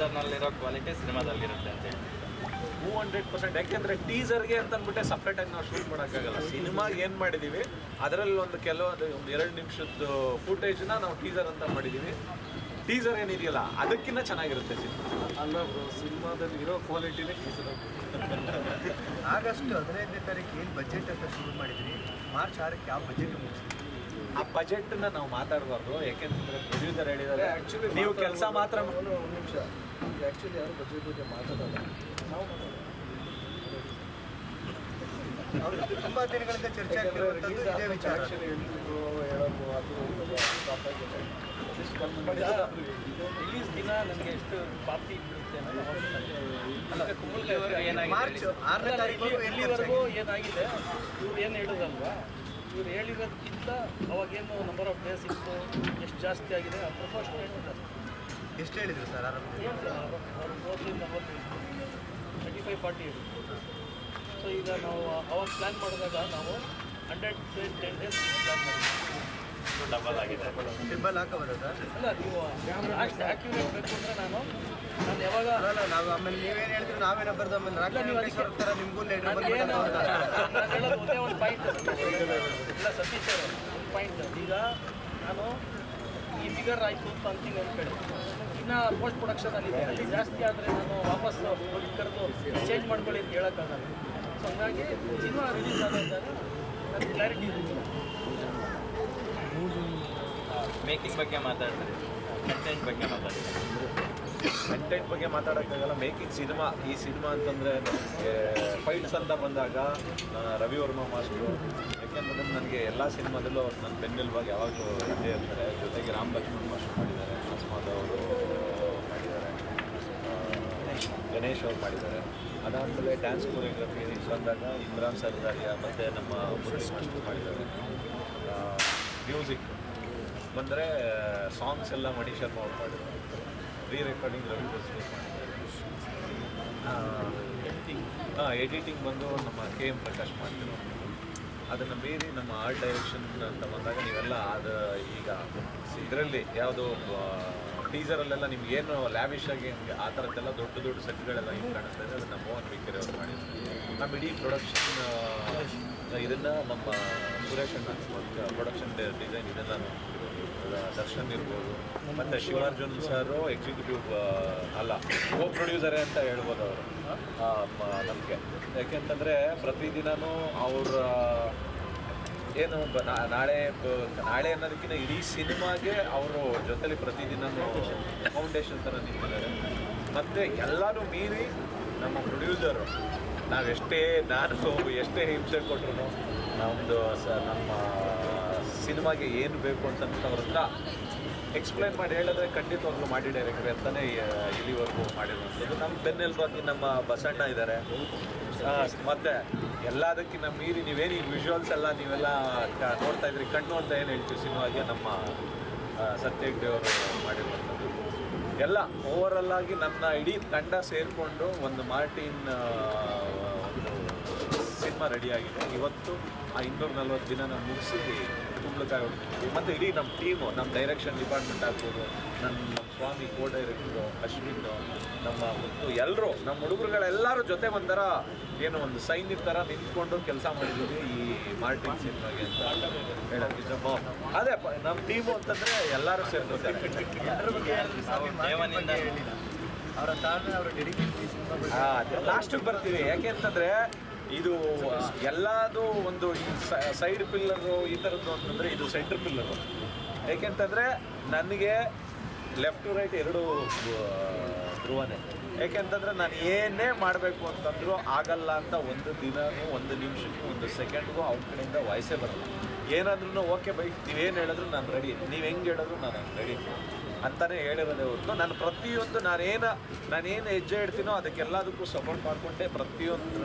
ಟೀಸರ್ನಲ್ಲಿರೋ quality ಸಿನಿಮಾದಲ್ಲಿರುತ್ತೆ ಅಂತ ಹೇಳಿ two hundred percent ಯಾಕೆಂದರೆ ಟೀಸರ್ಗೆ ಅಂತ ಅಂದ್ಬಿಟ್ಟೆ ಸಪ್ರೇಟಾಗಿ ನಾವು ಶೂಟ್ ಮಾಡೋಕ್ಕಾಗಲ್ಲ. ಸಿನಿಮಾಗೆ ಏನು ಮಾಡಿದ್ದೀವಿ ಅದರಲ್ಲಿ ಒಂದು ಕೆಲವೊಂದು ಒಂದು ಎರಡು ನಿಮಿಷದ್ದು ಫುಟೇಜ್ನ ನಾವು ಟೀಸರ್ ಅಂತ ಮಾಡಿದ್ದೀವಿ ಟೀಸರ್ ಏನಿದೆಯಲ್ಲ ಅದಕ್ಕಿಂತ ಚೆನ್ನಾಗಿರುತ್ತೆ ಸಿನಿಮಾ. ಅಲ್ಲ ಬ್ರೋ ಸಿನಿಮಾದಲ್ಲಿ ಇರೋ ಕ್ವಾಲಿಟಿನೇ ಟೀಸರ್ ಆಗಸ್ಟ್ ಹದಿನೈದನೇ ತಾರೀಕು ಏನು ಬಜೆಟ್ ಅಂತ ಶುರು ಮಾಡಿದ್ರಿ? ಮಾರ್ಚ್ ಆರಕ್ಕೆ ಯಾವ ಬಜೆಟ್ ಮುಗಿಸಿದ್ರಿ ಆ ಬಜೆಟ್ನ ನಾವು ಮಾತಾಡಬಾರ್ದು. ಯಾಕೆಂದ್ರೆ ಪ್ರೊಡ್ಯೂಸರ್ ಹೇಳಿದ್ದಾರೆ ಆ್ಯಕ್ಚುಲಿ ನೀವು ಕೆಲಸ ಮಾತ್ರ ಒಂದು ನಿಮಿಷ. ಆಕ್ಚುಲಿ ಯಾರು ಬಜೆಟ್ ಬಗ್ಗೆ ಮಾತಾಡಲ್ಲ? ನಾವು ಮಾತಾಡೋದು. ತುಂಬಾ ದಿನಗಳಿಂದ ಚರ್ಚೆ ಆಗ್ತಿರುವಂಥದ್ದು ಇದೇ ವಿಚಾರ. ಆ್ಯಕ್ಚುಲಿ ಹೇಳಿದ್ರು ಹೇಳೋದು ಅದು ಪಾಪ ರಿಲೀಸ್ ದಿನ ನನಗೆ ಎಷ್ಟು ಪಾಪ್ತಿ ಬಿಡುತ್ತೆ ಮಾರ್ಚ್ ಆರನೇ ತಾರೀಕು ಎಲ್ಲಿವರೆಗೂ ಏನಾಗಿದೆ? ಇವ್ರು ಏನು ಹೇಳೋದಲ್ವಾ? ಇವ್ರು ಹೇಳಿರೋದಕ್ಕಿಂತ ಅವಾಗೇನು ನಂಬರ್ ಆಫ್ ಡೇಸ್ ಇತ್ತು ಎಷ್ಟು ಜಾಸ್ತಿ ಆಗಿದೆ ಆ ಪ್ರಪೋರ್ಷನೇಟ್ ಜಾಸ್ತಿ. ಎಷ್ಟು ಹೇಳಿದ್ರು ಸರ್ ಅವರು ಮೋಸ್ಟ್ಲಿ ನಲ್ವತ್ತು ತರ್ಟಿ ಫೈವ್ ಫಾರ್ಟಿ ಸೊ ಈಗ ನಾವು ಅವಾಗ ಪ್ಲ್ಯಾನ್ ಮಾಡಿದಾಗ ನಾವು hundred ten days plan double ಆಗಿದೆ ಡಿಂಬಲ್ ಹಾಕೋಬೋದಾ ಸರ್ ಅಲ್ಲ ನೀವು ಬೇಕು ಅಂದರೆ ನಾನು ನಾನು ಯಾವಾಗ ಅಲ್ಲ ನಾವು ಆಮೇಲೆ ನೀವೇನು ಹೇಳ್ತೀರಿ ನಾವೇನೋ ಬರ್ದು ಆಮೇಲೆ ಇಲ್ಲ, ನೀವು ಥರ ನಿಮಗೂ ಲೇಟ್ ನನಗೇನು ನಾನು ಹೇಳೋದು ಒಂದೇ ಒಂದು ಪಾಯಿಂಟ್ ಇಲ್ಲ ಸತೀಶ್ ಅವರು ಒಂದು ಪಾಯಿಂಟ್ ಈಗ ನಾನು ಈ ಫಿಗರ್ ಆಯಿತು ಅಂತ ಅಂತೀನಿ ಒಂದು ಕಡೆ ಇನ್ನು ಪೋಸ್ಟ್ ಪ್ರೊಡಕ್ಷನ್ ಅಲ್ಲಿ ಅಲ್ಲಿ ಜಾಸ್ತಿ ಆದರೆ ನಾನು ವಾಪಸ್ ಕರೆದು ಚೇಂಜ್ ಮಾಡ್ಕೊಳ್ಳಿ ಅಂತ ಹೇಳೋಕ್ಕಾಗಲ್ಲ ಸೊ ಹಂಗಾಗಿ ಸಿನಿಮಾ ರಿಲೀಸ್ ಆದಾಗ ನನಗೆ ಕ್ಲಾರಿಟಿ ಇರಲಿಲ್ಲ ಮೇಕಿಂಗ್ ಬಗ್ಗೆ ಮಾತಾಡ್ತಾರೆ ಕಂಟೆಂಟ್ ಬಗ್ಗೆ ಮಾತಾಡ್ತಾರೆ. ಕಂಟೆಂಟ್ ಬಗ್ಗೆ ಮಾತಾಡೋಕ್ಕಾಗಲ್ಲ, ಮೇಕಿಂಗ್ ಸಿನಿಮಾ, ಈ ಸಿನಿಮಾ ಅಂತಂದರೆ ಫೈಟ್ಸ್ ಅಂತ ಬಂದಾಗ ರವಿ ವರ್ಮಾ ಮಾಸ್ಟ್ರು. ಯಾಕೆಂತಂದ್ರೆ ನನಗೆ ಎಲ್ಲ ಸಿನಿಮಾದಲ್ಲೂ ಅವ್ರು ನನ್ನ ಬೆನ್ನೆಲುಬಾಗಿ ಯಾವಾಗಲೂ ಇದ್ದೇ ಇರ್ತಾರೆ. ಜೊತೆಗೆ ರಾಮ್ ಲಕ್ಷ್ಮಣ್ ಮಾಸ್ಟ್ರು ಮಾಡಿದ್ದಾರೆ ಅಸ್ಮಾದ್ ಅವರು ಮಾಡಿದ್ದಾರೆ ಗಣೇಶ್ ಅವ್ರು ಮಾಡಿದ್ದಾರೆ. ಅದಾದಮೇಲೆ ಡ್ಯಾನ್ಸ್ ಕೊರಿಯೋಗ್ರಫಿ ಬಂದಾಗ ಇಮ್ರಾನ್ ಸರ್ದಾರಿಯಾ ಮತ್ತು ನಮ್ಮ ಮಾಸ್ಟ್ರು ಮಾಡಿದ್ದಾರೆ. ಮ್ಯೂಸಿಕ್ ಬಂದರೆ ಸಾಂಗ್ಸ್ ಎಲ್ಲ ಮಣಿ ಶರ್ಮಾ ಅವ್ರು ರೀ ರೆಕಾರ್ಡಿಂಗ್ ರವಿ ಮಾಡಿದ್ದಾರೆ ಹಾಂ ಎಡಿಟಿಂಗ್ ಬಂದು ನಮ್ಮ ಕೆ ಎಂ ಪ್ರಕಾಶ್ ಮಾಡ್ತಿರೋ ಅದನ್ನು ಮೀರಿ ನಮ್ಮ ಆರ್ಟ್ ಡೈರೆಕ್ಷನ್ ಅಂತ ಬಂದಾಗ ನೀವೆಲ್ಲ ಅದು ಈಗ, ಇದರಲ್ಲಿ ಯಾವುದೋ ಟೀಸರಲ್ಲೆಲ್ಲ ನಿಮ್ಗೆ ಏನು ಲ್ಯಾವಿಶ್ ಆಗಿ ಆ ಥರದ್ದೆಲ್ಲ ದೊಡ್ಡ ದೊಡ್ಡ ಸೆಟ್ಗಳೆಲ್ಲ ಹಿಂಗೆ ಕಾಣಿಸ್ತಾ ಇದೆ? ಅದನ್ನು ಮೋಹನ್ ಬಿಕ್ಕರೆ ಅವರು ಮಾಡಿದ್ದಾರೆ ನಮ್ಮ ಇಡೀ ಪ್ರೊಡಕ್ಷನ್ ಇದನ್ನು ನಮ್ಮ ಸುರೇಶ್ ಅಣ್ಣ ಪ್ರೊಡಕ್ಷನ್ ಡಿಸೈನ್ ಇದೆಲ್ಲ ದರ್ಶನ್ ಇರ್ಬೋದು, ಮತ್ತು ಶಿವಾರ್ಜುನ್ ಸರು ಎಕ್ಸಿಕ್ಯೂಟಿವ್ ಅಲ್ಲ ಕೋ ಪ್ರೊಡ್ಯೂಸರೇ ಅಂತ ಹೇಳ್ಬೋದು ಅವರು. ನಮಗೆ. ಯಾಕೆಂತಂದರೆ ಪ್ರತಿದಿನೂ ಅವರ ಏನು ನಾಳೆ ನಾಳೆ ಅನ್ನೋದಕ್ಕಿಂತ ಇಡೀ ಸಿನಿಮಾಗೆ ಅವರು ಜೊತೆಲಿ ಪ್ರತಿದಿನ ಫೌಂಡೇಶನ್ ಥರ ನಿಂತಿದ್ದಾರೆ. ಮತ್ತು ಎಲ್ಲರೂ ಮೀರಿ ನಮ್ಮ ಪ್ರೊಡ್ಯೂಸರು ನಾವೆಷ್ಟೇ ನಾನು ಎಷ್ಟೇ ಹಿಂಸೆ ಕೊಟ್ಟರು ನಮ್ಮದು ಸ ನಮ್ಮ ಸಿನಿಮಾಗೆ ಏನು ಬೇಕು ಅಂತ ಅವ್ರ ಹತ್ರ ಎಕ್ಸ್ಪ್ಲೈನ್ ಮಾಡಿ ಹೇಳಿದ್ರೆ ಖಂಡಿತವಾಗ್ಲೂ ಮಾಡಿ ಡೈರೆಕ್ಟರ್ ಅಂತಲೇ ಇಲ್ಲಿವರೆಗೂ ಮಾಡಿರುವಂಥದ್ದು ನಮ್ಮ ಬೆನ್ನೆಲುಬಾಗಿ ನಮ್ಮ ಬಸಣ್ಣ ಇದ್ದಾರೆ ಮತ್ತು ಎಲ್ಲದಕ್ಕಿಂತ ಮೀರಿ ನೀವೇನು ಈ ವಿಜುವಲ್ಸ್ ಎಲ್ಲ ನೀವೆಲ್ಲ ನೋಡ್ತಾ ಇದ್ರಿ ಕಣ್ಣು ಅಂತ ಏನು ಹೇಳ್ತೀವಿ ಸಿನಿಮಾಗೆ ನಮ್ಮ ಆ, ಸತ್ಯ ಹೆಗ್ಡೆ ಅವರು ಮಾಡಿರುವಂಥದ್ದು? ಎಲ್ಲ ಓವರಲ್ ಆಗಿ ನನ್ನ ಇಡೀ ತಂಡ ಸೇರಿಕೊಂಡು ಒಂದು ಮಾರ್ಟಿನ್ ಸಿನಿಮಾ ರೆಡಿಯಾಗಿದೆ ಇವತ್ತು ಆ ಇನ್ನೂರ ನಲ್ವತ್ತು ದಿನ ನಾವು ಮುಗಿಸಿ ಹೊಡ್ತಿದ್ದೀವಿ ಮತ್ತು ಇಡೀ ನಮ್ಮ ಟೀಮು ನಮ್ಮ ಡೈರೆಕ್ಷನ್ ಡಿಪಾರ್ಟ್ಮೆಂಟ್ ಆಗ್ಬೋದು ನನ್ನ ನಮ್ಮ ಸ್ವಾಮಿ ಕೋ ಡೈರೆಕ್ಟ್ರು ಅಶ್ವಿನ್, ನಮ್ಮ ಮತ್ತು ಎಲ್ಲರೂ ನಮ್ಮ ಹುಡುಗರುಗಳೆಲ್ಲರೂ ಜೊತೆ ಒಂಥರ ಏನು ಒಂದು ಸೈನ್ಯದ ಥರ ನಿಂತ್ಕೊಂಡು ಕೆಲಸ ಮಾಡಿದ್ದೀವಿ ಈ ಮಾರ್ಟಿನ್ ಸಿನಿಮಾಗೆ ಅಂತ ನಮ್ಮ ಅದೇ ನಮ್ಮ ಟೀಮು ಅಂತಂದರೆ ಎಲ್ಲರೂ ಸೇರ್ಕೊತಾರೆ. ಅವರ ಅವರ ಲಾಸ್ಟಿಗೆ ಬರ್ತೀವಿ. ಯಾಕೆಂತಂದ್ರೆ ಇದು ಎಲ್ಲದು ಒಂದು ಸೈಡ್ ಪಿಲ್ಲರು ಈ ಥರದ್ದು ಅಂತಂದರೆ ಇದು ಸೆಂಟ್ರ್ ಪಿಲ್ಲರು ಏಕೆಂತಂದರೆ ನನಗೆ ಲೆಫ್ಟ್ ಟು ರೈಟ್ ಎರಡು ಧ್ರುವನೇ. ಏಕೆಂತಂದರೆ ನಾನು ಏನೇ ಮಾಡಬೇಕು ಅಂತಂದ್ರೂ ಆಗಲ್ಲ ಅಂತ ಒಂದು ದಿನವೂ ಒಂದು ನಿಮಿಷಕ್ಕೂ ಒಂದು ಸೆಕೆಂಡ್ಗೂ ಅವ್ರ ಕಡೆಯಿಂದ ವಾಯ್ಸೇ ಬರಲ್ಲ. ಏನಾದ್ರೂ ಓಕೆ ಬೈ, ನೀವೇನು ಹೇಳಿದ್ರು ನಾನು ರೆಡಿ ನೀವು ಹೆಂಗೆ ಹೇಳಿದ್ರು ನಾನು ರೆಡಿ ಅಂತಲೇ ಹೇಳಿರೋದೇ ಹೊರತು ನಾನು ಪ್ರತಿಯೊಂದು ನಾನೇನು ನಾನೇನು ಹೆಜ್ಜೆ ಇಡ್ತೀನೋ ಅದಕ್ಕೆಲ್ಲದಕ್ಕೂ ಸಪೋರ್ಟ್ ಮಾಡಿಕೊಂಡೆ ಪ್ರತಿಯೊಂದು